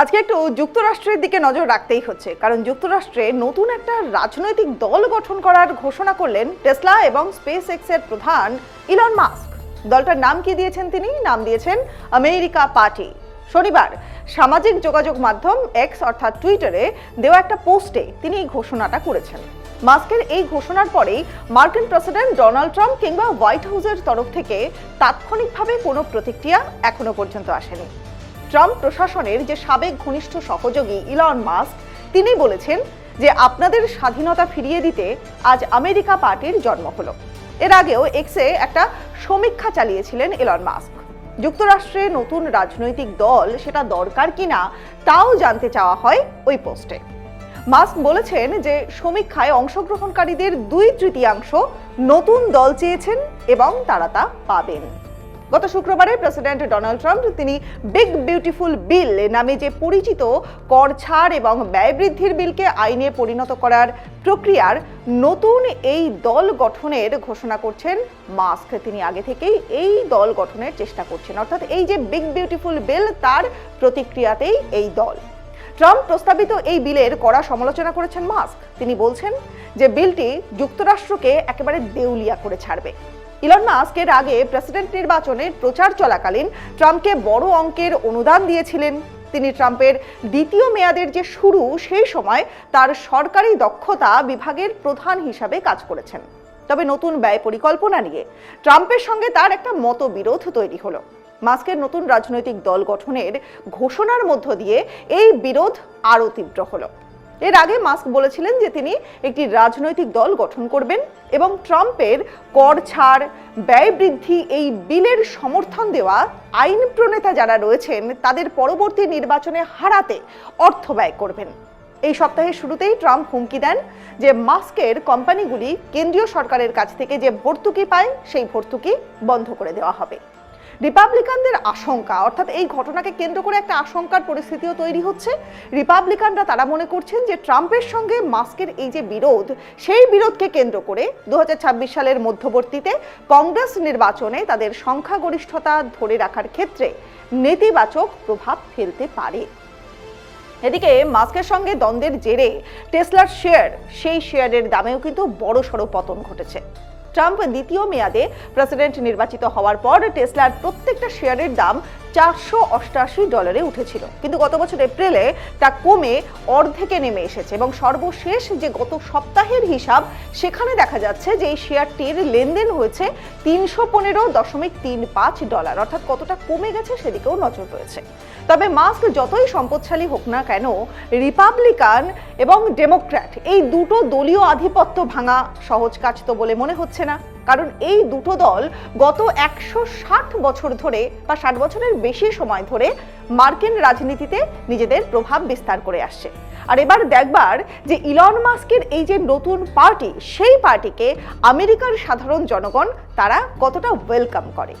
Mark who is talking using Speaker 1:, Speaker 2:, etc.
Speaker 1: আজকে একটু যুক্তরাষ্ট্রের দিকে নজর রাখতেই হচ্ছে, কারণ যুক্তরাষ্ট্রে নতুন একটা রাজনৈতিক দল গঠন করার ঘোষণা করলেন টেসলা এবং স্পেস এক্সের প্রধান ইলন মাস্ক। দলটার নাম কি দিয়েছেন তিনি? নাম দিয়েছেন আমেরিকা পার্টি। শনিবার সামাজিক যোগাযোগ মাধ্যম এক্স অর্থাৎ টুইটারে দেওয়া একটা পোস্টে তিনি এই ঘোষণাটা করেছেন। মাস্কের এই ঘোষণার পরেই মার্কিন প্রেসিডেন্ট ডোনাল্ড ট্রাম্প কিংবা হোয়াইট হাউসের তরফ থেকে তাৎক্ষণিকভাবে কোনো প্রতিক্রিয়া এখনও পর্যন্ত আসেনি। ট্রাম্প প্রশাসনের যে সাবেক ঘনিষ্ঠ সহযোগী ইলন মাস্ক, তিনি বলেছেন যে আপনাদের স্বাধীনতা ফিরিয়ে দিতে আজ আমেরিকা পার্টির জন্ম হলো। এর আগেও এক্সে একটা সমীক্ষা চালিয়েছিলেন ইলন মাস্ক। যুক্তরাষ্ট্রে নতুন রাজনৈতিক দল সেটা দরকার কিনা তাও জানতে চাওয়া হয় ওই পোস্টে। মাস্ক বলেছেন যে সমীক্ষায় অংশগ্রহণকারীদের দুই তৃতীয়াংশ নতুন দল চেয়েছেন এবং তারা তা পাবেন। গত শুক্রবারে প্রেসিডেন্ট ডোনাল্ড ট্রাম্প তিনি বিগ বিউটিফুল বিল নামে যে পরিচিত কর ছাড় এবং ব্যয় বৃদ্ধির বিলকে আইনে পরিণত করার প্রক্রিয়ার নতুন এই দল গঠনের ঘোষণা করছেন মাস্ক। তিনি আগে থেকেই এই দল গঠনের চেষ্টা করছেন। অর্থাৎ এই যে বিগ বিউটিফুল বিল, তার প্রতিক্রিয়াতেই এই দল। ট্রাম্প প্রস্তাবিত এই বিলের কড়া সমালোচনা করেছেন মাস্ক। তিনি বলছেন যে বিলটি যুক্তরাষ্ট্রকে একেবারে দেউলিয়া করে ছাড়বে। ইলন মাস্ক এর আগে প্রেসিডেন্ট নির্বাচনের প্রচার চলাকালীন ট্রাম্পকে বড় অঙ্কের অনুদান দিয়েছিলেন। তিনি ট্রাম্পের দ্বিতীয় মেয়াদের যে শুরু, সেই সময় তার সরকারি দক্ষতা বিভাগের প্রধান হিসাবে কাজ করেছেন। তবে নতুন ব্যয় পরিকল্পনা নিয়ে ট্রাম্পের সঙ্গে তার একটা মতবিরোধ তৈরি হলো। মাস্কের নতুন রাজনৈতিক দল গঠনের ঘোষণার মধ্য দিয়ে এই বিরোধ আরও তীব্র হলো। এর আগে মাস্ক বলেছিলেন যে তিনি একটি রাজনৈতিক দল গঠন করবেন এবং ট্রাম্পের কর ছাড়, ব্যয় বৃদ্ধি, এই বিলের সমর্থন দেওয়া আইন প্রণেতা যারা রয়েছেন, তাদের পরবর্তী নির্বাচনে হারাতে অর্থ ব্যয় করবেন। এই সপ্তাহের শুরুতেই ট্রাম্প হুমকি দেন যে মাস্কের কোম্পানিগুলি কেন্দ্রীয় সরকারের কাছ থেকে যে ভর্তুকি পায়, সেই ভর্তুকি বন্ধ করে দেওয়া হবে। রিপাবলিকানদের আশঙ্কা, অর্থাৎ এই ঘটনাকে কেন্দ্র করে একটা আশঙ্কার পরিস্থিতিও তৈরি হচ্ছে। রিপাবলিকানরা তারা মনে করছেন যে ট্রাম্পের সঙ্গে মাস্কের এই যে বিরোধ, সেই বিরোধকে কেন্দ্র করে দু সালের মধ্যবর্তীতে কংগ্রেস নির্বাচনে তাদের সংখ্যাগরিষ্ঠতা ধরে রাখার ক্ষেত্রে নেতিবাচক প্রভাব ফেলতে পারে। এদিকে মাস্কের সঙ্গে দ্বন্দ্বের জেরে টেসলার শেয়ার, সেই শেয়ারের দামেও কিন্তু বড় সড়ো পতন ঘটেছে। ট্রাম্প দ্বিতীয় মেয়াদে প্রেসিডেন্ট নির্বাচিত হওয়ার পর টেসলার প্রত্যেকটা শেয়ারের দাম চারশো অষ্টাশি ডলারে উঠেছিল। কিন্তু গত বছর এপ্রিলে তা কমে অর্ধেকে নেমে এসেছে এবং সর্বশেষ যে গত সপ্তাহের হিসাব, সেখানে দেখা যাচ্ছে যে এই শেয়ারটির লেনদেন হয়েছে তিনশো পনেরো দশমিক তিন পাঁচ ডলার। অর্থাৎ কতটা কমে গেছে সেদিকেও নজর রয়েছে। তবে মাস্ক যতই সম্পদশালী হোক না কেন, রিপাবলিকান এবং ডেমোক্র্যাট এই দুটো দলীয় আধিপত্য ভাঙা সহজ কাজ তো বলে মনে হচ্ছে না। কারণ এই দুটো দল গত একশো ষাট বছর ধরে বা ষাট বছরের বেশি সময় ধরে মার্কিন রাজনীতিতে নিজেদের প্রভাব বিস্তার করে আসছে। আর এবার দেখবার যে ইলন মাস্কের এই যে নতুন পার্টি, সেই পার্টিকে আমেরিকার সাধারণ জনগণ তারা কতটা ওয়েলকাম করে।